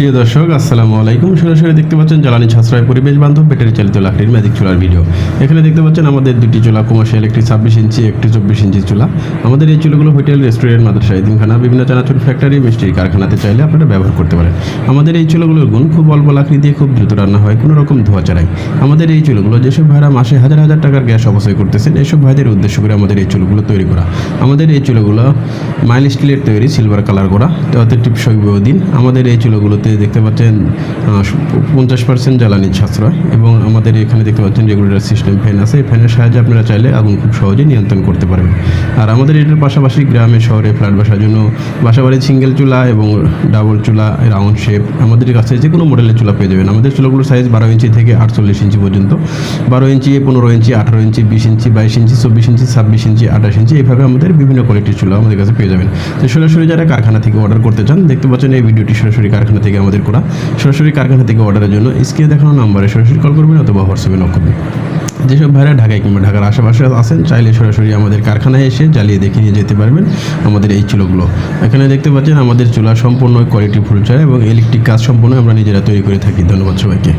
প্রিয় দর্শক, আসসালামু আলাইকুম। সরাসরি দেখতে পাচ্ছেন জ্বালানি সাশ্রয় পরিবেশ বান্ধব, ব্যাটারি চালিত লাকড়ির ম্যাজিক চুলার ভিডিও। এখানে দেখতে পাচ্ছেন আমাদের দুটি চুলা কমার্শিয়াল একটি ছাব্বিশ ইঞ্চি, একটি চব্বিশ ইঞ্চি চুলা। আমাদের এই চুলাগুলো হোটেল, রেস্টুরেন্ট, মাদ্রাসা ইদিমখানা বিভিন্ন চানাচুর ফ্যাক্টরি, মিষ্টির কারখানাতে চাইলে আপনারা ব্যবহার করতে পারেন। আমাদের এই চুলাগুলোর গুণ, খুব অল্প লাকড়ি দিয়ে খুব দ্রুত রান্না হয়, কোনো রকম ধোয়া ছাড়াই। আমাদের এই চুলাগুলো যেসব ভাইরা মাসে হাজার হাজার টাকার গ্যাস অপচয় করতেছেন, এসব ভাইদের উদ্দেশ্য করে আমাদের এই চুলাগুলো তৈরি করা। আমাদের এই চুলাগুলো মাইল স্টিলের তৈরি, সিলভার কালার করা তাতে টিপসই দিন আমাদের এই চুলাগুলোতে দেখতে পাচ্ছেন পঞ্চাশ পার্সেন্ট জ্বালানি সাশ্রয় এবং আমাদের এখানে দেখতে পাচ্ছেন রেগুলেটর সিস্টেম ফ্যান আছে। এই ফ্যানের সাহায্যে আপনারা চাইলে আগুন খুব সহজে নিয়ন্ত্রণ করতে পারবেন। আর আমাদের এটার পাশাপাশি গ্রামে, শহরে ফ্ল্যাট বাসার জন্য বাসাবাড়ির সিঙ্গেল চুলা এবং ডাবল চুলা রাউন্ড শেপ আমাদের কাছে যে কোনো মডেলের চুলা পেয়ে যাবেন। আমাদের চুলাগুলোর সাইজ বারো ইঞ্চি থেকে আটচল্লিশ ইঞ্চি পর্যন্ত। বারো ইঞ্চি, পনেরো ইঞ্চি, আঠারো ইঞ্চি, বিশ ইঞ্চি, বাইশ ইঞ্চি, চব্বিশ ইঞ্চি, ছাব্বিশ ইঞ্চি, আঠাশ ইঞ্চি, এইভাবে আমাদের বিভিন্ন কোয়ালিটির চুলা আমাদের কাছে পেয়ে যাবেন। তো সরাসরি যারা কারখানা থেকে অর্ডার করতে চান, দেখতে পাচ্ছেন এই ভিডিওটি সরাসরি কারখানা থেকে আমাদের করা। সরাসরি কারখানা থেকে অর্ডারের জন্য স্ক্রিনে দেখানো নাম্বারে সরাসরি কল করবেন অথবা হোয়াটসঅ্যাপে নক করবেন। যেসব ভাইরা ঢাকায় কিংবা ঢাকার আশেপাশে আসেন চাইলে সরাসরি আমাদের কারখানায় এসে জ্বালিয়ে দেখে নিয়ে যেতে পারবেন আমাদের এই চুলোগুলো। এখানে দেখতে পাচ্ছেন আমাদের চুলা সম্পূর্ণ কোয়ালিটি ফুল চায় এবং ইলেকট্রিক কাজ সম্পূর্ণ আমরা নিজেরা তৈরি করে থাকি। ধন্যবাদ সবাইকে।